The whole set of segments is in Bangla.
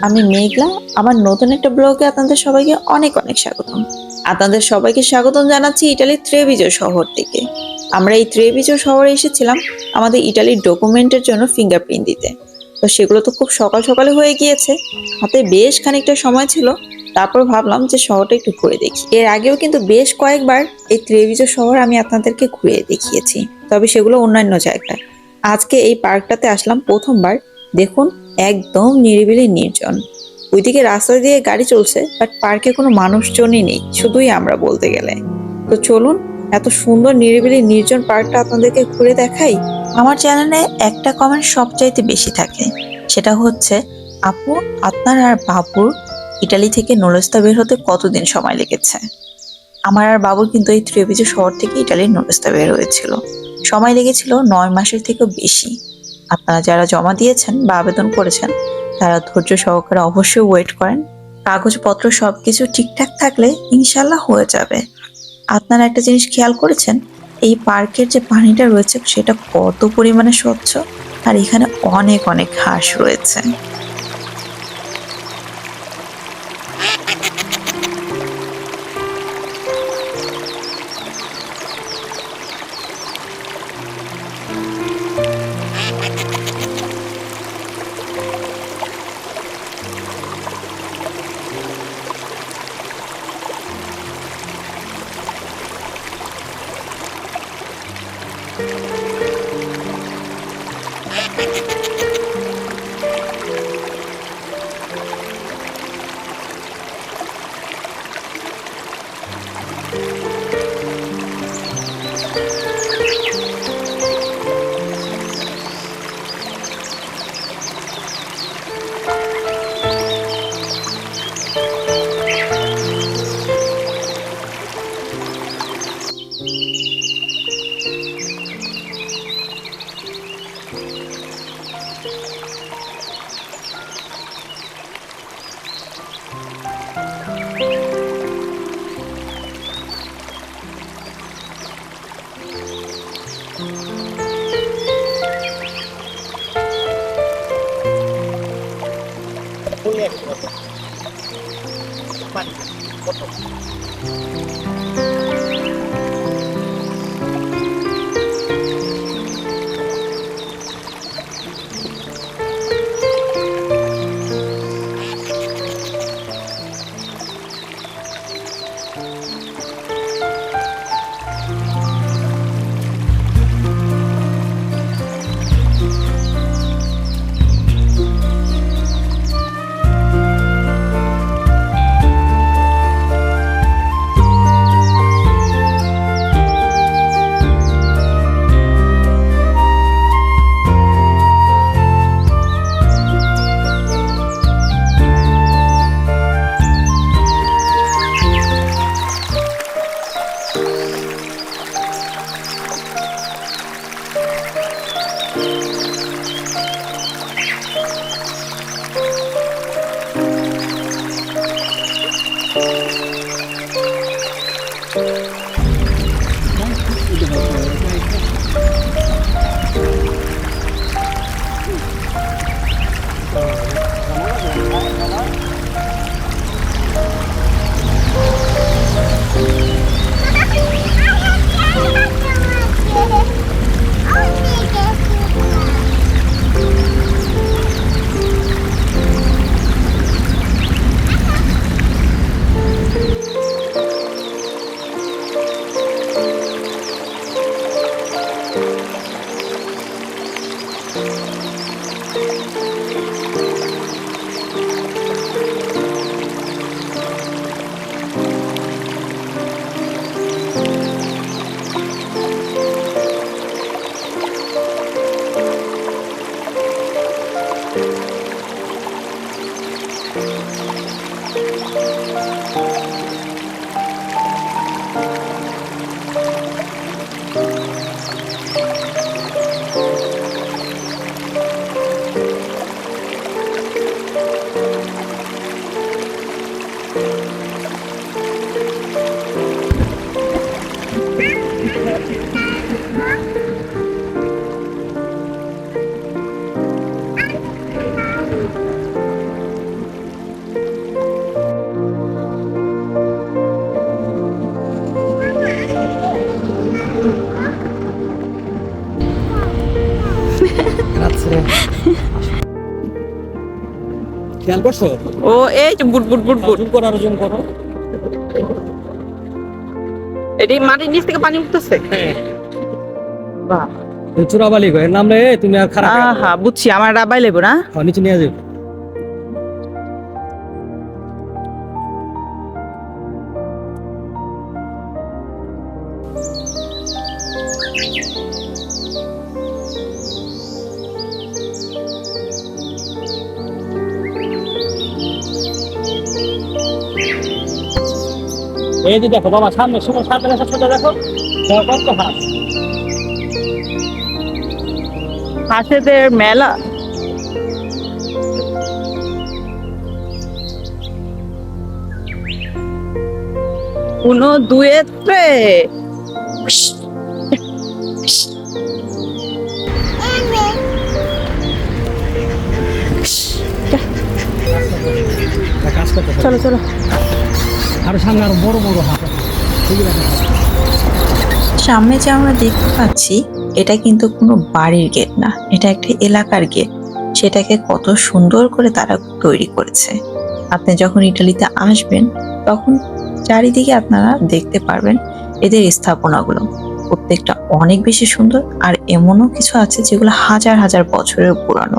আমি মেঘলা, আমার নতুন একটা ব্লগে আপনাদের সবাইকে অনেক অনেক স্বাগতম। আপনাদের সবাইকে স্বাগতম জানাচ্ছি ইটালির ত্রেভিজো শহর থেকে। আমরা এই ত্রেভিজো শহরে এসেছিলাম আমাদের ইটালির ডকুমেন্টের জন্য ফিঙ্গারপ্রিন্ট দিতে। তো সেগুলো তো খুব সকাল সকালে হয়ে গিয়েছে। হাতে বেশ খানিকটা সময় ছিল। তারপর ভাবলাম যে শহরটা একটু ঘুরে দেখি। এর আগেও কিন্তু বেশ কয়েকবার এই ত্রেভিজো শহর আমি আপনাদেরকে ঘুরে দেখিয়েছি। তবে সেগুলো অন্যান্য জায়গায়। আজকে এই পার্কটাতে আসলাম প্রথমবার। দেখুন একদম নিরিবিলি নির্জন। ওইদিকে রাস্তা দিয়ে গাড়ি চলছে বাট পার্কে কোনো মানুষজনই নেই, শুধুই আমরা বলতে গেলে। তো চলুন, এত সুন্দর নিরিবিলি নির্জন পার্কটা আপনাদেরকে ঘুরে দেখাই। আমার চ্যানেলে একটা কমেন্ট সবচাইতে বেশি থাকে, সেটা হচ্ছে, আপু, আপনার আর বাবুর ইটালি থেকে নোলেস্তা বের হতে কতদিন সময় লেগেছে? আমার আর বাবুর কিন্তু এই ত্রিভিজ শহর থেকে ইটালির নোলেস্তা বের হয়েছিল। সময় লেগেছিল নয় মাসের থেকেও বেশি। আপনারা যারা জমা দিয়েছেন বা আবেদন করেছেন, তারা ধৈর্য সহকারে অবশ্যই ওয়েট করেন। কাগজপত্র সব কিছু ঠিকঠাক থাকলে ইনশাল্লাহ হয়ে যাবে। আপনারা একটা জিনিস খেয়াল করেছেন? এই পার্কের যে পানিটা রয়েছে, সেটা কত পরিমাণে স্বচ্ছ? আর এখানে অনেক অনেক ঘাস রয়েছে। 翻訳のこと。খেয়াল করছ? ও এই যে বুট বুট বুট বুট জুম করো আরও জুম করো এটি মাটির নিচ থেকে পানি উঠতেছে? বাহ। এই চোরাবালি গো এর নাম রে তুমি আর খারাপ আহা বুঝছি আমার রাবাই লেবো না? হ্যাঁ, নিচে নিয়ে যাও এই যে দেখো বাবা সামনে সুমন সামনে দেখো ছোট দেখো। কত হাঁস। হাঁসেদের মেলা। uno due tre চলো চলো। আরও সামনে আরও বড় বড় দেখো। সামনে যে আমরা দেখতে পাচ্ছি, এটা কিন্তু কোনো বাড়ির গেট না। এটা একটা এলাকার গেট। সেটাকে কত সুন্দর করে তারা তৈরি করেছে। আপনি যখন ইটালিতে আসবেন, তখন চারিদিকে আপনারা দেখতে পারবেন এদের স্থাপনাগুলো। প্রত্যেকটা অনেক বেশি সুন্দর, আর এমনও কিছু আছে যেগুলো হাজার হাজার বছরের পুরানো।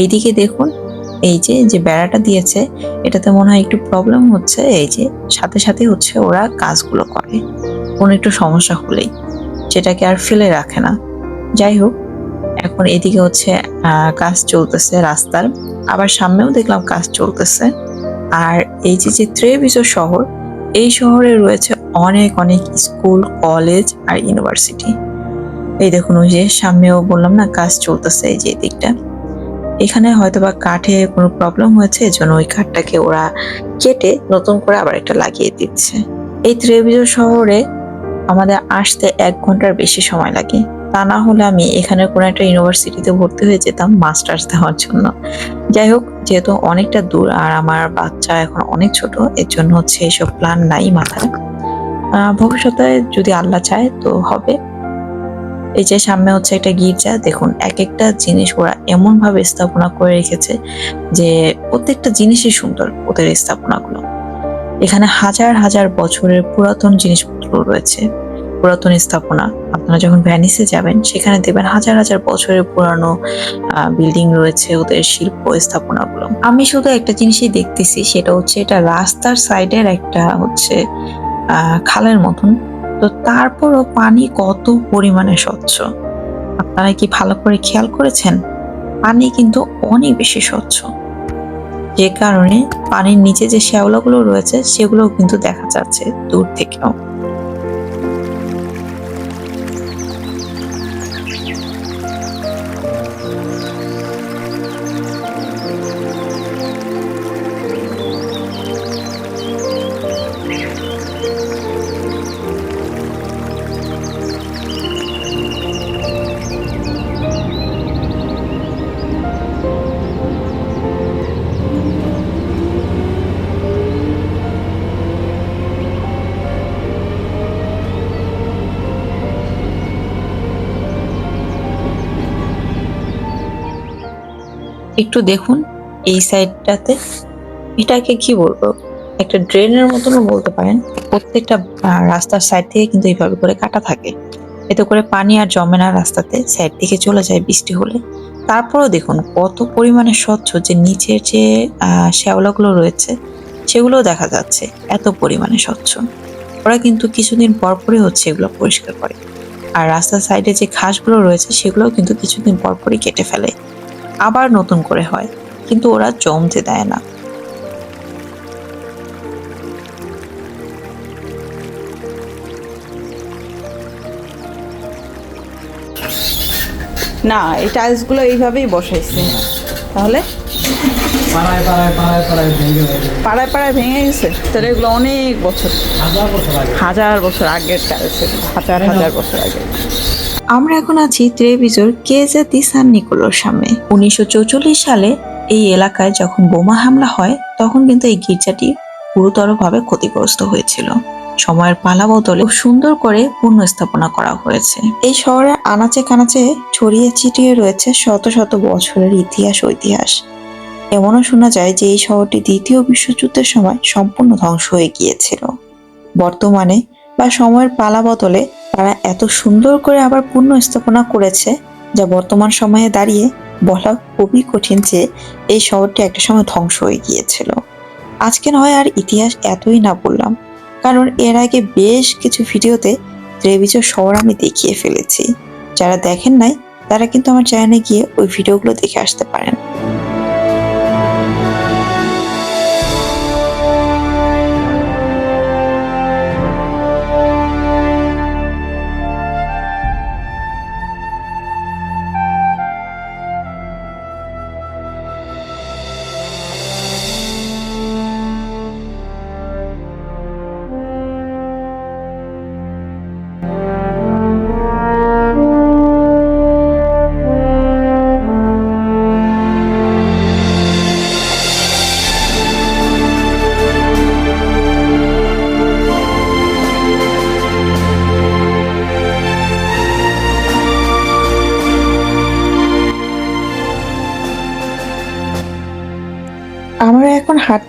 এইদিকে দেখুন এই যে যে বেড়াটা দিয়েছে, এটাতে মনে হয় একটু প্রবলেম হচ্ছে, এই যে সাথে সাথে হচ্ছে ওরা কাজগুলো করে। কোনো একটু সমস্যা হলেই। যেটাকে আর ফেলে রাখে না। যাই হোক, এখন এদিকে হচ্ছে কাজ চলতেছে রাস্তার। আবার সামনেও দেখলাম কাজ চলতেছে। আর এই যে যে ত্রেবিজ শহর, এই শহরে রয়েছে অনেক অনেক স্কুল, কলেজ আর ইউনিভার্সিটি। এই দেখুন, ওই যে সামনেও বললাম না, কাজ চলতেছে এই যে দিকটা এখানে হয়তোবা কাঠে কোনো প্রবলেম হয়েছে, এজন্য ওই কাঠটাকে ওরা কেটে নতুন করে আবার একটা লাগিয়ে দিচ্ছে। এই ত্রেবিজ শহরে আমাদের আসতে এক ঘণ্টার বেশি সময় লাগে। তা না হলে আমি এখানে কোনো একটা ইউনিভার্সিটিতে ভর্তি হয়ে যেতাম মাস্টার্স দেওয়ার জন্য। যাই হোক, যেহেতু অনেকটা দূর আর আমার বাচ্চা এখন অনেক ছোট, এর জন্য হচ্ছে এইসব প্ল্যান নাই মাথায়। ভবিষ্যতে যদি আল্লাহ চায় তো হবে। এই যে সামনে হচ্ছে একটা গির্জা, দেখুন এক একটা জিনিস ওরা এমন ভাবে স্থাপনা করে রেখেছে যে প্রত্যেকটা জিনিসই সুন্দর ওদের স্থাপনাগুলো। এখানে হাজার হাজার বছরের পুরাতন জিনিসপত্র রয়েছে, পুরাতন স্থাপনা। আপনারা যখন ভ্যানিসে যাবেন, সেখানে দেখবেন হাজার হাজার বছরের পুরানো বিল্ডিং রয়েছে ওদের শিল্প স্থাপনাগুলো। আমি শুধু একটা জিনিসই দেখতেছি, সেটা হচ্ছে এটা রাস্তার সাইডের একটা হচ্ছে খালের মতন। তো তারপরও পানি কত পরিমাণে স্বচ্ছ? আপনারা কি ভালো করে খেয়াল করেছেন? পানি কিন্তু অনেক বেশি স্বচ্ছ। যে কারণে পানির নিচে যে শ্যাওলাগুলো রয়েছে, সেগুলোও কিন্তু দেখা যাচ্ছে দূর থেকেও। একটু দেখুন এই সাইডটাতে। এটাকে কি বলব? একটা ড্রেনের মতনও বলতে পারেন। প্রত্যেকটা রাস্তার সাইড থেকে কিন্তু এইভাবে করে কাটা থাকে। এতে করে পানি আর জমে না রাস্তাতে। সাইড থেকে চলে যায় বৃষ্টি হলে। তারপরেও দেখুন কত পরিমাণে স্বচ্ছ যে নিচের যে শ্যাওলাগুলো রয়েছে, সেগুলোও দেখা যাচ্ছে এত পরিমাণে স্বচ্ছ। ওরা কিন্তু কিছুদিন পর পরই হচ্ছে এগুলো পরিষ্কার করে। আর রাস্তার সাইডে যে ঘাসগুলো রয়েছে, সেগুলোও কিন্তু কিছুদিন পর পরই কেটে ফেলে। আবার নতুন করে হয় কিন্তু ওরা জমতে দেয় না। না এই টাইলসগুলো এইভাবেই বসাইছে। তাহলে? পাড়ায় পাড়ায় ভেঙে গেছে। তাহলে এগুলো অনেক বছর। হাজার বছর হাজার বছর আগের টাইলস হাজার হাজার বছর আগে। আমরা এখন আছি ত্রেবিজোর কেজাতি সান নিকোলোর সামনে। উনিশশো সালে এই এলাকায় যখন বোমা হামলা হয়, তখন কিন্তু এই গির্জাটি গুরুতরভাবে ক্ষতিগ্রস্ত হয়েছিল। সময়ের পালা বদলে সুন্দর করে পুনঃস্থাপনা করা হয়েছে। এই শহরের আনাচে কানাচে ছড়িয়ে ছিটিয়ে রয়েছে শত শত বছরের ইতিহাস ঐতিহাস এমনও শোনা যায় যে এই শহরটি দ্বিতীয় বিশ্বযুদ্ধের সময় সম্পূর্ণ ধ্বংস হয়ে গিয়েছিল। বর্তমানে বা সময়ের পালা বদলে তারা এত সুন্দর করে আবার পূর্ণ স্থাপনা করেছে যা বর্তমান সময়ে দাঁড়িয়ে বলা খুবই কঠিন যে এই শহরটি একটা সময় ধ্বংস হয়ে গিয়েছিল। আজকে নয়, আর ইতিহাস এতই না বললাম, কারণ এর আগে বেশ কিছু ভিডিওতে ত্রেবিজ শহর আমি দেখিয়ে ফেলেছি। যারা দেখেন নাই, তারা কিন্তু আমার চ্যানেলে গিয়ে ওই ভিডিওগুলো দেখে আসতে পারেন।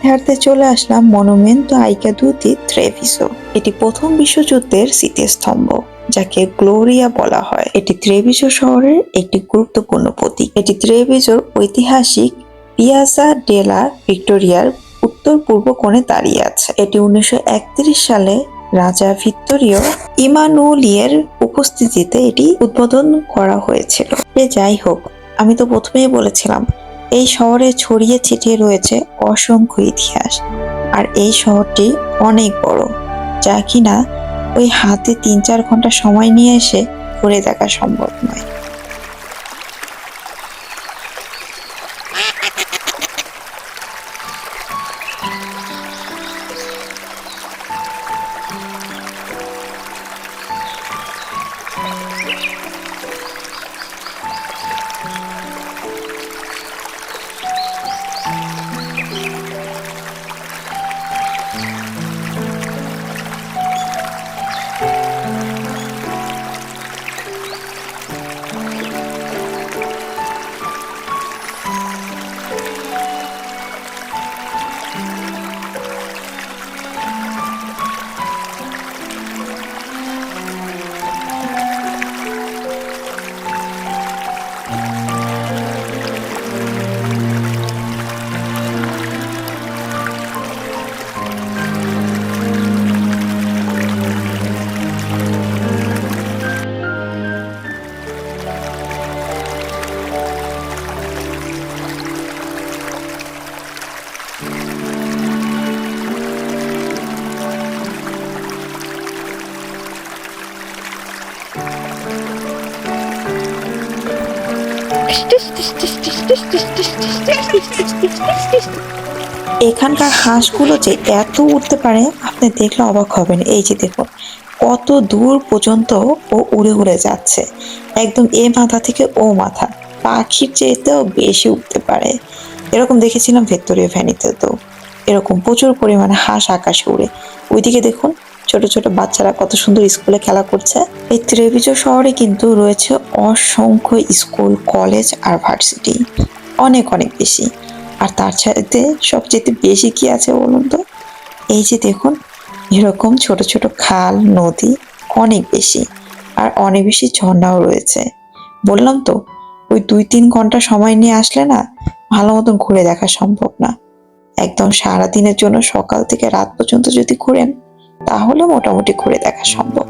হাঁটতে চলে আসলাম মনুমেন্টো আইকাদুতি ত্রেভিসো। এটি প্রথম বিশ্বযুদ্ধের স্মৃতিস্তম্ভ, যাকে গ্লোরিয়া বলা হয়। এটি ত্রেভিসো শহরের একটি গুরুত্বপূর্ণ প্রতীক। এটি ত্রেভিসোর ঐতিহাসিক পিয়াসা ডেলা ভিক্টোরিয়ার উত্তর পূর্ব কোণে দাঁড়িয়ে আছে। এটি উনিশশো একত্রিশ সালে রাজা ভিক্টোরিয় ইমানুলিয়ের উপস্থিতিতে এটি উদ্বোধন করা হয়েছিল। যাই হোক, আমি তো প্রথমেই বলেছিলাম এই শহরে ছড়িয়ে ছিটিয়ে রয়েছে অসংখ্য ইতিহাস। আর এই শহরটি অনেক বড়, যা কিনা ওই হাতে তিন চার ঘণ্টা সময় নিয়ে এসে ঘুরে দেখা সম্ভব নয়। এখানকার হাঁসগুলো যে এত উঠতে পারে, আপনি দেখলে অবাক হবেন। এই যে দেখুন, কত দূর পর্যন্ত ও উড়ে উড়ে যাচ্ছে। একদম এ মাথা থেকে ও মাথা। পাখির চেয়েতেও বেশি উঠতে পারে। এরকম দেখেছিলাম ভেক্টোরিয়া ভ্যানিতে তো। এরকম প্রচুর পরিমাণে হাঁস আকাশে উড়ে। ওইদিকে দেখুন ছোট ছোট বাচ্চারা কত সুন্দর স্কুলে খেলা করছে। এই ত্রেভিজো শহরে কিন্তু রয়েছে অসংখ্য স্কুল, কলেজ আর ভার্সিটি। অনেক অনেক বেশি। আর তার সাথে সবচেয়ে বেশি কি আছে বলুন তো? এই যে দেখুন, এরকম ছোট ছোট খাল, নদী অনেক বেশি। আর অনেক বেশি ঝর্ণাও রয়েছে। বললাম তো, ওই দুই তিন ঘণ্টা সময় নিয়ে আসলে না, ভালো মতন ঘুরে দেখা সম্ভব না। একদম সারা দিনের জন্য সকাল থেকে রাত পর্যন্ত যদি ঘুরেন তাহলে মোটামুটি ঘুরে দেখা সম্ভব।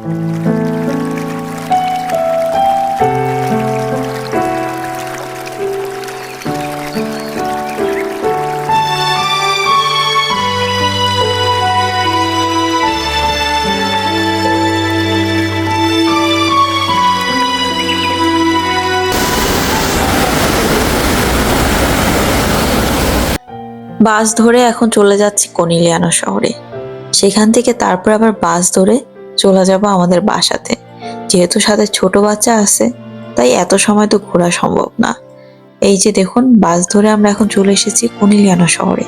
বাস ধরে এখন চলে যাচ্ছি কনিলিয়ানো শহরে। সেখান থেকে তারপর আবার বাস ধরে চলে যাব আমাদের বাসাতে। যেহেতু সাথে ছোট বাচ্চা আছে, তাই এত সময় তো ঘোরা সম্ভব না। এই যে দেখুন, বাস ধরে আমরা এখন চলে এসেছি কনিলিয়ানো শহরে।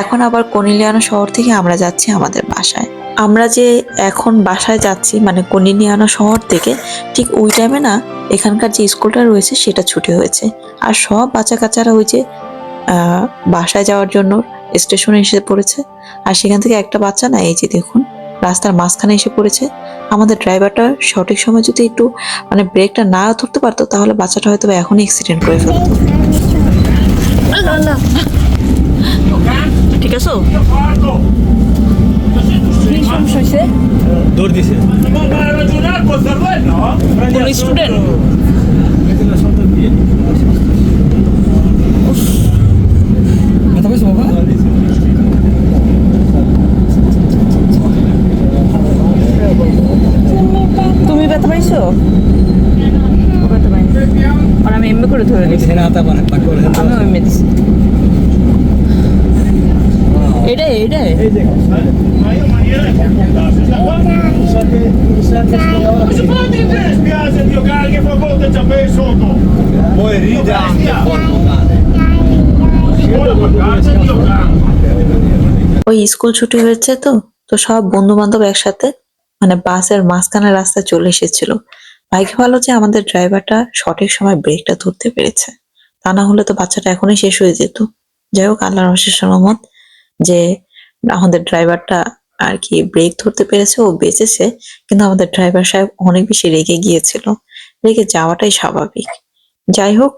এখন আবার কনিলিয়ানো শহর থেকে আমরা যাচ্ছি আমাদের বাসায়। আমরা যে এখন বাসায় যাচ্ছি মানে কনিনিয়ানা শহর থেকে, ঠিক ওই টাইমে না, এখানকার যে স্কুলটা রয়েছে, সেটা ছুটি হয়েছে। আর সব বাচ্চা কাচ্চারা ওই যে বাসায় যাওয়ার জন্য স্টেশনে এসে পড়েছে। আর সেখান থেকে একটা বাচ্চা না এই যে দেখুন রাস্তার মাঝখানে এসে পড়েছে। আমাদের ড্রাইভারটা সঠিক সময় যদি একটু মানে ব্রেকটা না ধরতে পারতো তাহলে বাচ্চাটা হয়তো বা এখনই অ্যাক্সিডেন্ট করে ফেলতো। ঠিক আছে? দৌড় দিছে। স্টুডেন্ট পাইনি আর আমি এমনি করে ধরে করে আমি এমনি দিচ্ছি এটাই এটাই. ওই স্কুল ছুটি হয়েছে তো তো সব বন্ধু বান্ধব একসাথে মানে বাসের মাঝখানে রাস্তা চলে এসেছিল। ভাগ্য ভালো যে আমাদের ড্রাইভারটা সঠিক সময় ব্রেকটা ধরতে পেরেছে। তা না হলে তো বাচ্চাটা এখনই শেষ হয়ে যেত। যাই হোক, আল্লাহর অশেষ রহমত যে আমাদের ড্রাইভারটা আর কি ব্রেক ধরতে পেরেছে, ও বেঁচেছে। কিন্তু আমাদের ড্রাইভার সাহেব অনেক বেশি রেগে গিয়েছিল। রেগে যাওয়াটাই স্বাভাবিক। যাই হোক,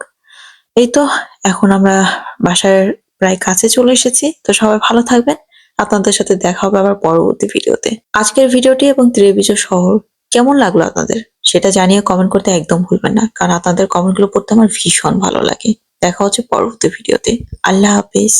এই তো, এখন আমরা বাসার প্রায় কাছে চলে এসেছি। তো সবাই ভালো থাকবেন। আপনাদের সাথে দেখা হবে আবার পরবর্তী ভিডিওতে। আজকের ভিডিওটি এবং ত্রিবিজয় শহর কেমন লাগল আপনাদের? সেটা জানিয়ে কমেন্ট করতে একদম ভুলবেন না, কারণ আপনাদের কমেন্টগুলো পড়তে আমার ভীষণ ভালো লাগে। দেখা হচ্ছে পরবর্তী ভিডিওতে। আল্লাহ হাফেজ।